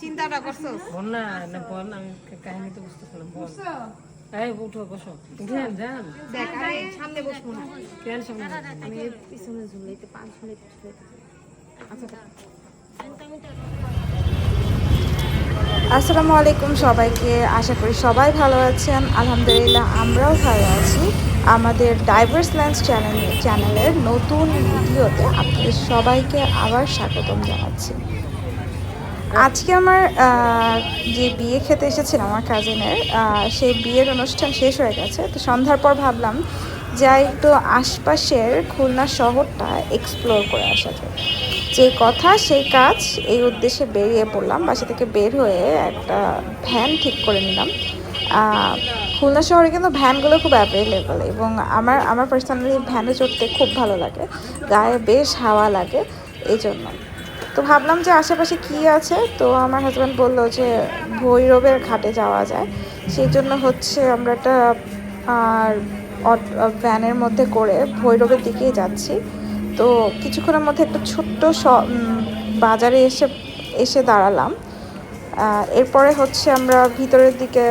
চিন্তাটা করছ বল না না বল আমি কাহিনী তো বুঝতে পারলাম বল। এই উঠো বসো। উঠেন যান। দেখ সামনে বসবো না কেন সামনে আমি পিছনে ঝুলাইতে পাঁচ ঝুলাইতে। আচ্ছা আসসালামু আলাইকুম সবাইকে। আশা করি সবাই ভালো আছেন। আলহামদুলিল্লাহ আমরাও ভালো আছি। আমাদের ডাইভার্স ল্যান্স চ্যানেল চ্যানেলের নতুন ভিডিওতে আপনাদের সবাইকে আবার স্বাগতম জানাচ্ছি। আজকে আমার যে বিয়ে খেতে এসেছিলাম আমার কাজিনের সেই বিয়ের অনুষ্ঠান শেষ হয়ে গেছে। তো সন্ধ্যার পর ভাবলাম যাই একটু আশপাশের খুলনা শহরটা এক্সপ্লোর করে আসা যায়। যে কথা, সেই কাজ, এই উদ্দেশ্যে বেরিয়ে পড়লাম। বাসা থেকে বের হয়ে একটা ভ্যান ঠিক করে নিলাম। খুলনা শহরে কিন্তু ভ্যানগুলো খুব অ্যাভেলেবল এবং আমার আমার পার্সোনালি ভ্যানে চড়তে খুব ভালো লাগে। গায়ে বেশ হাওয়া লাগে, এই জন্য। তো ভাবলাম যে আশেপাশে কি আছে? তো আমার হাজব্যান্ড বলল যে ভৈরবের ঘাটে যাওয়া যায়। সেই জন্য হচ্ছে আমরা একটা, আর ভ্যানের মধ্যে করে ভৈরবের দিকেই যাচ্ছি। তো কিছুক্ষণের মধ্যে একটা ছোট্ট বাজারে এসে এসে দাঁড়ালাম। এরপরে হচ্ছে আমরা ভিতরের দিকে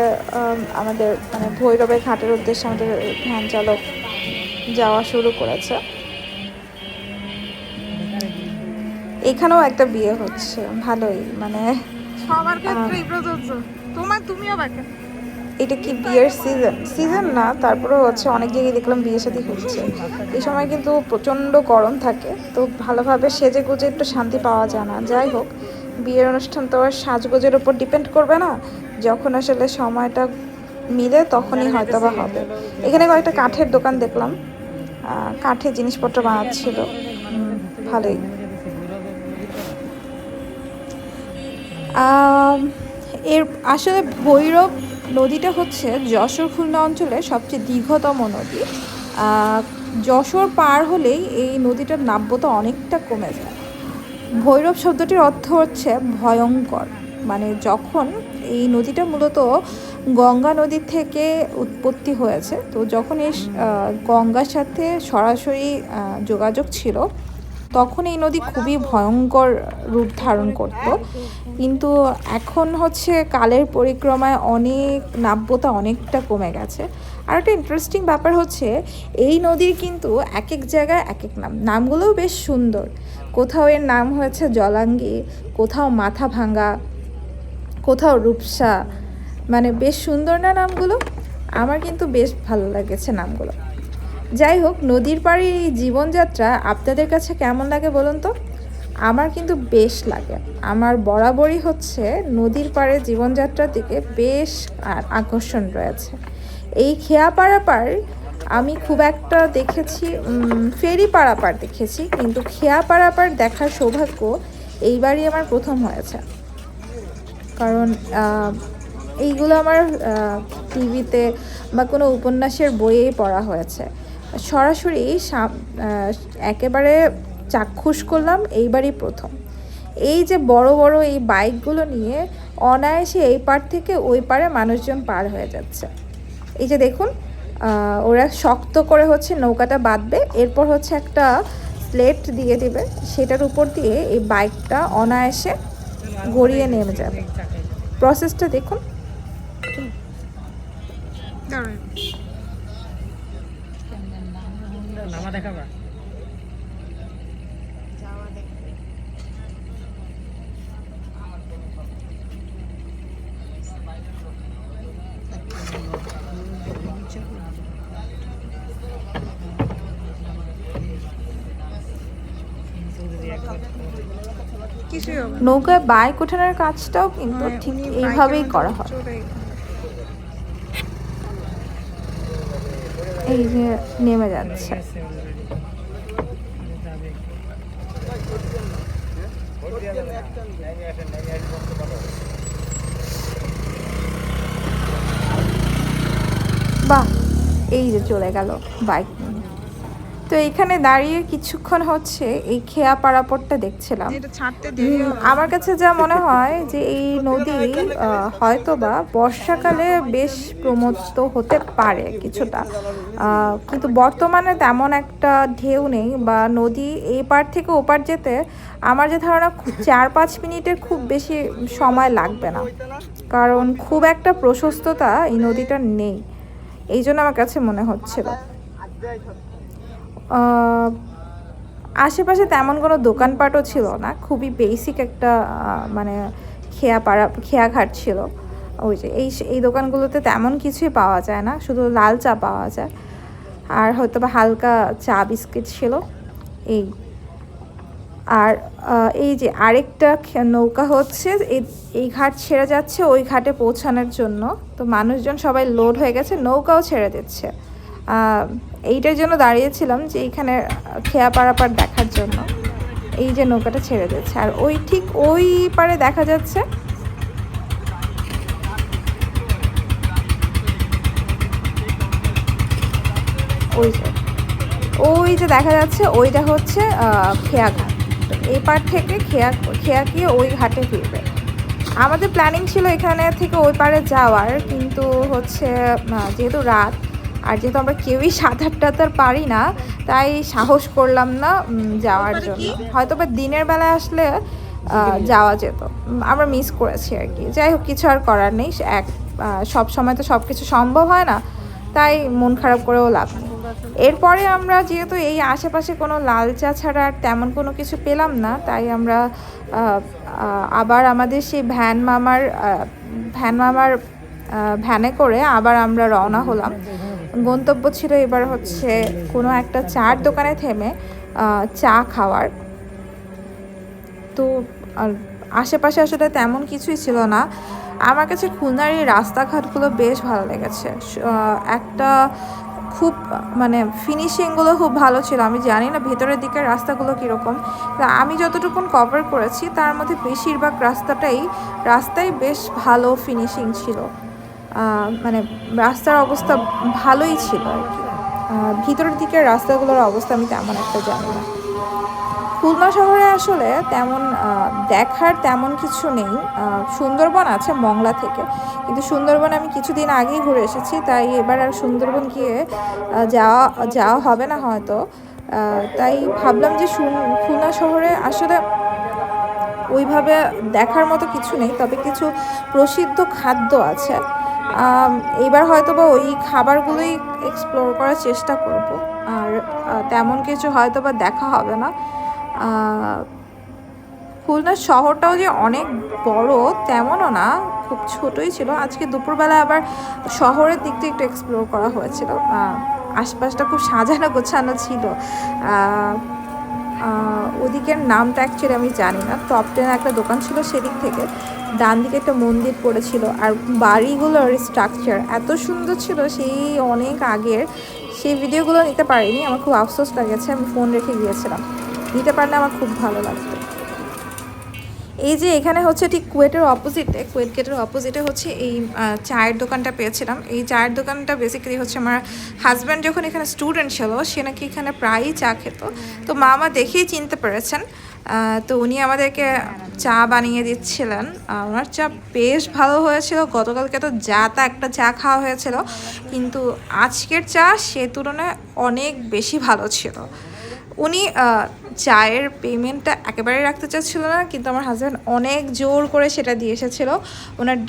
আমাদের মানে ভৈরবের ঘাটের উদ্দেশ্যে আমাদের ভ্যান চালক যাওয়া শুরু করেছে। এখানেও একটা বিয়ে হচ্ছে ভালোই মানে সবার ক্ষেত্রেই প্রযোজ্য। তোমার তুমিও বাকি এটা কি বিয়ের সিজন সিজন না তারপরে হচ্ছে অনেক জায়গায় দেখলাম বিয়ে সাথে হচ্ছে এই সময় কিন্তু প্রচণ্ড গরম থাকে, তো ভালোভাবে সেজে গুজে একটু শান্তি পাওয়া যায় না। যাই হোক, বিয়ের অনুষ্ঠান তো আর সাজগোজের উপর ডিপেন্ড করবে না। যখন আসলে সময়টা মিলে তখনই হয়তো বা হবে। এখানে কয়েকটা কাঠের দোকান দেখলাম। কাঠের জিনিসপত্র বানাচ্ছিল। ভালোই। এর আসলে ভৈরব নদীটা হচ্ছে যশোর খুলনা অঞ্চলের সবচেয়ে দীর্ঘতম নদী। যশোর পার হলেই এই নদীটার নাব্যতা অনেকটা কমে যায়। ভৈরব শব্দটির অর্থ হচ্ছে ভয়ঙ্কর। মানে যখন এই নদীটা মূলত গঙ্গা নদী থেকে উৎপত্তি হয়েছে, তো যখন এই গঙ্গার সাথে সরাসরি যোগাযোগ ছিল, তখন এই নদী খুবই ভয়ঙ্কর রূপ ধারণ করত। কিন্তু এখন হচ্ছে কালের পরিক্রমায় অনেক নাব্যতা অনেকটা কমে গেছে। আর একটা ইন্টারেস্টিং ব্যাপার হচ্ছে, এই নদীর কিন্তু এক এক জায়গায় এক এক নাম। নামগুলোও বেশ সুন্দর। কোথাও এর নাম হয়েছে জলাঙ্গি, কোথাও মাথা ভাঙ্গা কোথাও রূপসা। মানে বেশ সুন্দর না নামগুলো? আমার কিন্তু বেশ ভালো লেগেছে নামগুলো। যাই হোক, নদীর পাড়ের এই জীবনযাত্রা আপনাদের কাছে কেমন লাগে বলুন তো? আমার কিন্তু বেশ লাগে। আমার বরাবরই হচ্ছে নদীর পাড়ে জীবনযাত্রার দিকে বেশ আকর্ষণ রয়েছে। এই খেয়া পাড়াপাড় আমি খুব একটা দেখেছি ফেরি পাড়াপাড় দেখেছি, কিন্তু খেয়া পাড়াপাড় দেখার সৌভাগ্য এইবারই আমার প্রথম হয়েছে। কারণ এইগুলো আমার টিভিতে বা কোনো উপন্যাসের বইয়েই পড়া হয়েছে। সরাসরি একেবারে চাক্ষুষ করলাম এইবারই প্রথম এই যে বড় বড় এই বাইকগুলো নিয়ে অনায়াসে এই পার থেকে ওই পারে মানুষজন পার হয়ে যাচ্ছে এই যে দেখুন ওরা শক্ত করে হচ্ছে নৌকাটা বাঁধবে এরপর হচ্ছে একটা স্লেট দিয়ে দেবে সেটার উপর দিয়ে এই বাইকটা অনায়াসে গড়িয়ে নেমে যাবে প্রসেসটা দেখুন দেখাবা নৌকায় বাইক ওঠানোর কাজটাও কিন্তু ঠিক এইভাবেই করা হয়। এই যে নেমে যাচ্ছে। বাহ এই যে চলে গেল বাইক। নিয়ে তো এখানে দাঁড়িয়ে কিছুক্ষণ হচ্ছে এই খেয়া পারাপরটা দেখছিলাম। আমার কাছে যা মনে হয় যে এই নদী আহ, হয়তোবা বর্ষাকালে বেশ প্রমত্ত হতে পারে কিছুটা। কিন্তু বর্তমানে তেমন একটা ঢেউ নেই বা নদী এই পার থেকে ওপার যেতে আমার যে ধারণা চার পাঁচ মিনিটের খুব বেশি সময় লাগবে না। কারণ খুব একটা প্রশস্ততা এই নদীটার নেই। এই জন্য আমার কাছে মনে হচ্ছিল। আশেপাশে তেমন কোনো দোকানপাটও ছিল না। খুবই বেসিক একটা মানে খেয়া পাড়া খেয়াঘাট ছিল। ওই যে এই এই দোকানগুলোতে তেমন কিছুই পাওয়া যায় না, শুধু লাল চা পাওয়া যায়। আর হয়তো বা হালকা চা বিস্কিট ছিল। এই। আর এই যে আরেকটা নৌকা হচ্ছে, এই ঘাট ছেড়ে যাচ্ছে, ওই ঘাটে পৌঁছানোর জন্য। তো মানুষজন সবাই লোড হয়ে গেছে, নৌকাও ছেড়ে দিচ্ছে। এইটার জন্য দাঁড়িয়েছিলাম যে এইখানে খেয়া পারাপার দেখার জন্য। এই যে নৌকাটা ছেড়ে দিচ্ছে। আর ওই ঠিক ওই পারে দেখা যাচ্ছে। ওই যে ওই যে দেখা যাচ্ছে, ওইটা হচ্ছে খেয়া ঘাট। পার থেকে খেয়া খেয়া গিয়ে ওই ঘাটে ফিরবে। আমাদের প্ল্যানিং ছিল এখানে থেকে ওই পারে যাওয়ার, কিন্তু হচ্ছে যেহেতু রাত আর যেহেতু আমরা কেউই সাঁতার টাতার পারি না তাই সাহস করলাম না যাওয়ার জন্য। হয়তো বা দিনের বেলা আসলে যাওয়া যেত। আমরা মিস করেছি আর কি। যাই হোক কিছু আর করার নেই। এক সব সময় তো সব কিছু সম্ভব হয় না তাই মন খারাপ করেও লাভ নেই। এরপরে আমরা যেহেতু এই আশেপাশে কোনো লাল চা ছাড়া আর তেমন কোনো কিছু পেলাম না তাই আমরা আবার আমাদের সেই ভ্যান মামার ভ্যান মামার ভ্যানে করে আবার আমরা রওনা হলাম। গন্তব্য ছিল এবার হচ্ছে কোনো একটা চার দোকানে থেমে চা খাওয়ার। তো আশেপাশে আসলে তেমন কিছুই ছিল না। আমার কাছে খুলনার এই রাস্তাঘাটগুলো বেশ ভালো লেগেছে। একটা খুব মানে ফিনিশিংগুলো খুব ভালো ছিল। আমি জানি না ভেতরের দিকের রাস্তাগুলো কীরকম। আমি যতটুকুন কভার করেছি, তার মধ্যে বেশিরভাগ রাস্তাটাই, রাস্তায় বেশ ভালো ফিনিশিং ছিল। মানে রাস্তার অবস্থা ভালোই ছিল আর কি। ভিতরের দিকের রাস্তাগুলোর অবস্থা আমি তেমন একটা জানি না। খুলনা শহরে আসলে তেমন দেখার তেমন কিছু নেই। সুন্দরবন আছে মংলা থেকে। কিন্তু সুন্দরবন আমি কিছুদিন আগেই ঘুরে এসেছি, তাই এবার আর সুন্দরবন গিয়ে যাওয়া যাওয়া হবে না হয়তো। তাই ভাবলাম যে খুলনা শহরে আসলে ওইভাবে দেখার মতো কিছু নেই, তবে কিছু প্রসিদ্ধ খাদ্য আছে। আম, এইবার হয়তো বা ওই খাবারগুলোই এক্সপ্লোর করার চেষ্টা করব। আর তেমন কিছু হয়তো বা দেখা হবে না। খুলনা শহরটাও যে অনেক বড় তেমনও না খুব ছোটই ছিল। আজকে দুপুরবেলা আবার শহরের দিকটা একটু এক্সপ্লোর করা হয়েছিল। আশপাশটা খুব সাজানো গোছানো ছিল। ওদিকের নামটা অ্যাকচুয়ালি আমি জানি না। টপ টেন একটা দোকান ছিল সেদিক থেকে। ডান দিকে একটা মন্দির পড়েছিল। আর বাড়িগুলোর স্ট্রাকচার এত সুন্দর ছিল সেই অনেক আগের। সেই ভিডিওগুলো নিতে পারিনি। আমার খুব আফসোস লাগেছে। আমি ফোন রেখে গিয়েছিলাম। নিতে পারলে আমার খুব ভালো লাগতো। এই যে এখানে হচ্ছে ঠিক কুয়েটের অপোজিটে কুয়েট গেটের অপোজিটে হচ্ছে এই চায়ের দোকানটা পেয়েছিলাম। এই চায়ের দোকানটা বেসিক্যালি হচ্ছে আমার হাজব্যান্ড যখন এখানে স্টুডেন্ট ছিল, সে নাকি এখানে প্রায়ই চা খেত। তো মামা দেখেই চিনতে পেরেছেন। তো উনি আমাদেরকে চা বানিয়ে দিচ্ছিলেন। ওনার চা বেশ ভালো হয়েছিল। গতকালকে তো যা তা একটা চা খাওয়া হয়েছিল। কিন্তু আজকের চা সে তুলনায় অনেক বেশি ভালো ছিল। উনি চায়ের পেমেন্টটা একেবারে রাখতে চাচ্ছিল না, কিন্তু আমার হাজব্যান্ড অনেক জোর করে সেটা দিয়ে এসেছিল। ওনার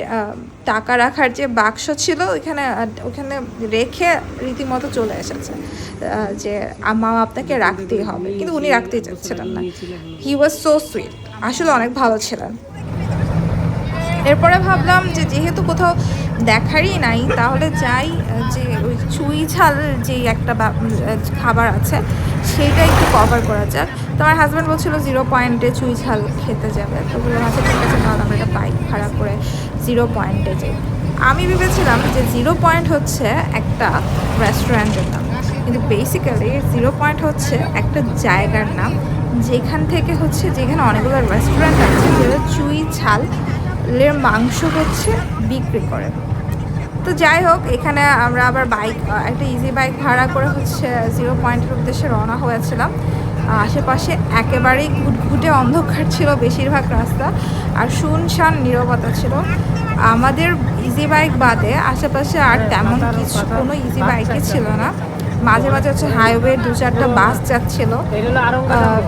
টাকা রাখার যে বাক্স ছিল, ওইখানে ওখানে রেখে রীতিমতো চলে এসেছে যে মা আপনাকে রাখতেই হবে। কিন্তু উনি রাখতেই চাচ্ছিলেন না। হি ওয়াজ সো সুইট আসলে অনেক ভালো ছিলেন। এরপরে ভাবলাম যে যেহেতু কোথাও দেখারই নাই, তাহলে যাই যে ওই চুই ঝাল যে একটা খাবার আছে সেইটা একটু কভার করা যাক। তো আমার হাজব্যান্ড বলছিল জিরো পয়েন্টে চুই ঝাল খেতে যাবে। তো বললাম আচ্ছা ঠিক আছে তাহলে আমরা একটা বাইক ভাড়া করে জিরো পয়েন্টে যাই। আমি ভেবেছিলাম যে জিরো পয়েন্ট হচ্ছে একটা রেস্টুরেন্টের নাম। কিন্তু বেসিক্যালি জিরো পয়েন্ট হচ্ছে একটা জায়গার নাম, যেখান থেকে হচ্ছে যেখানে অনেকগুলো রেস্টুরেন্ট আছে, যেগুলো চুই ঝালের মাংস হচ্ছে বিক্রি করে। তো যাই হোক এখানে আমরা আবার বাইক একটা ইজি বাইক ভাড়া করে হচ্ছে জিরো পয়েন্টের উদ্দেশ্যে রওনা হয়েছিলাম। আশেপাশে একেবারেই ঘুটঘুটে অন্ধকার ছিল বেশিরভাগ রাস্তা আর শুনশান নিরবতা ছিল। আমাদের ইজি বাইক বাদে আশেপাশে আর তেমন কিছু কোনো ইজি বাইকই ছিল না। মাঝে মাঝে হচ্ছে হাইওয়ে দু চারটা বাস যাচ্ছিল।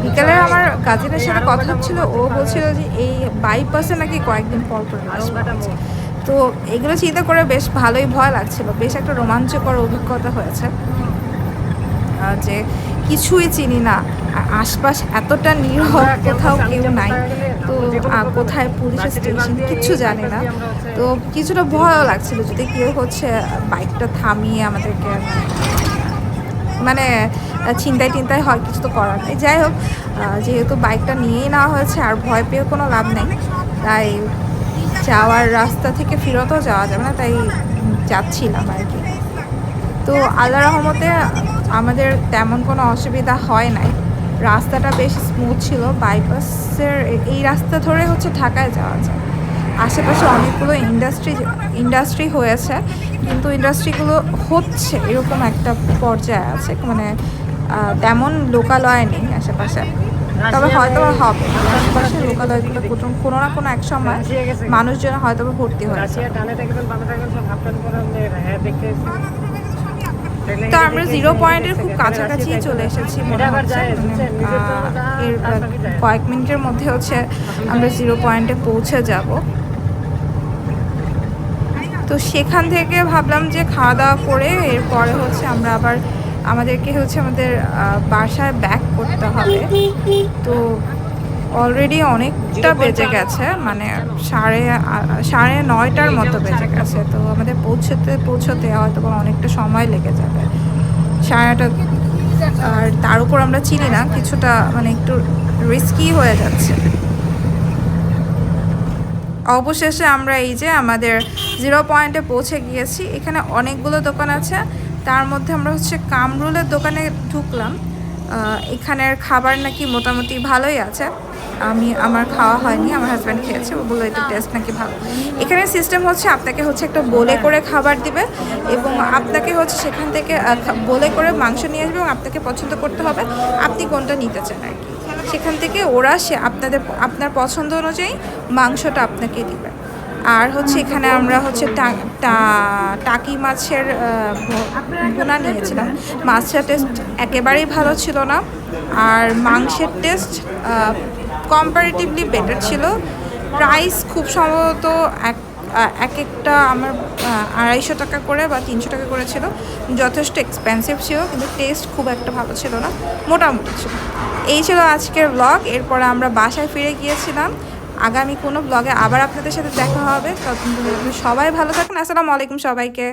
বিকালে আমার কাজিনের সাথে কথা হচ্ছিল, ও বলছিল যে এই বাইপাসে নাকি কয়েকদিন পর পর তো এগুলো চিন্তা করে বেশ ভালোই ভয় লাগছিল, বেশ একটা রোমাঞ্চকর অভিজ্ঞতা হয়েছে। যে কিছুই চিনি না, আর আশপাশ এতটা নীরব, কোথাও কেউ নাই। তো কোথায় পুলিশের স্টেশন কিচ্ছু জানি না। তো কিছুটা ভয়ও লাগছিল, যদি কেউ হচ্ছে বাইকটা থামিয়ে আমাদেরকে মানে আহ, ছিনতাই টিনতাই হয় কিছু তো করার নেই। যাই হোক যেহেতু বাইকটা নিয়েই নেওয়া হয়েছে আর ভয় পেয়েও কোনো লাভ নেই তাই যাওয়ার রাস্তা থেকে ফেরতও যাওয়া যাবে না তাই যাচ্ছিলাম আর কি। তো আল্লাহ রহমতে আমাদের তেমন কোনো অসুবিধা হয় নাই। রাস্তাটা বেশ স্মুথ ছিল বাইপাসের এই রাস্তা ধরে হচ্ছে ঢাকায় যাওয়া যায়। আশেপাশে অনেকগুলো ইন্ডাস্ট্রি ইন্ডাস্ট্রি হয়েছে কিন্তু ইন্ডাস্ট্রিগুলো হচ্ছে এরকম একটা পর্যায়ে আছে মানে তেমন লোকালয় নেই আশেপাশে। তবে হয়তো হবে আশেপাশে লোকালয়গুলো প্রথম কোনো না কোনো এক সময় মানুষজন হয়তো ভর্তি হয়েছে। হ্যাঁ তো আমরা জিরো পয়েন্টের খুব কাছাকাছি চলে এসেছি মনে হচ্ছে মানে, এর কয়েক মিনিটের মধ্যে হচ্ছে আমরা জিরো পয়েন্টে পৌঁছে যাব। তো সেখান থেকে ভাবলাম যে খাওয়া দাওয়া করে এরপরে হচ্ছে আমরা আবার আমাদেরকে হচ্ছে আমাদের বাসায় ব্যাক করতে হবে। তো অলরেডি অনেকটা বেজে গেছে মানে সাড়ে সাড়ে নয়টার মতো বেজে গেছে। তো আমাদের পৌঁছতে পৌঁছতে হয়তো অনেকটা সময় লেগে যাবে। সাড়ে আর তার উপর আমরা চিনি না কিছুটা মানে একটু রিস্কি হয়ে যাচ্ছে। অবশেষে আমরা এই যে আমাদের জিরো পয়েন্টে পৌঁছে গিয়েছি। এখানে অনেকগুলো দোকান আছে। তার মধ্যে আমরা হচ্ছে কামরুলের দোকানে ঢুকলাম। এখানের খাবার নাকি মোটামুটি ভালোই আছে। আমি, আমার খাওয়া হয়নি, আমার হাজব্যান্ড খেয়েছে, ও বলল, এটা টেস্ট নাকি ভালো। এখানে সিস্টেম হচ্ছে, আপনাকে হচ্ছে একটা বলে করে খাবার দিবে এবং আপনাকে হচ্ছে সেখান থেকে বলে করে মাংস নিয়ে আসবে এবং আপনাকে পছন্দ করতে হবে। আপনি কোনটা নিতে চান আর কি। সেখান থেকে ওরা সে আপনাদের, আপনার পছন্দ অনুযায়ী মাংসটা আপনাকে দিবে। আর হচ্ছে এখানে আমরা হচ্ছে টাকি মাছের ভুনা নিয়েছিলাম। মাছটা টেস্ট একেবারেই ভালো ছিল না। আর মাংসের টেস্ট কম্পারেটিভলি বেটার ছিল। প্রাইস খুব সম্ভবত এক এক একটা আমার আড়াইশো টাকা করে বা তিনশো টাকা করে ছিল। যথেষ্ট এক্সপেন্সিভ ছিল, কিন্তু টেস্ট খুব একটা ভালো ছিল না। মোটামুটি ছিল। এই ছিল আজকের ব্লগ এরপরে আমরা বাসায় ফিরে গিয়েছিলাম। আগামী কোনো ব্লগে আবার আপনাদের সাথে দেখা হবে। তখন সবাই ভালো থাকেন। আসসালামু আলাইকুম সবাইকে।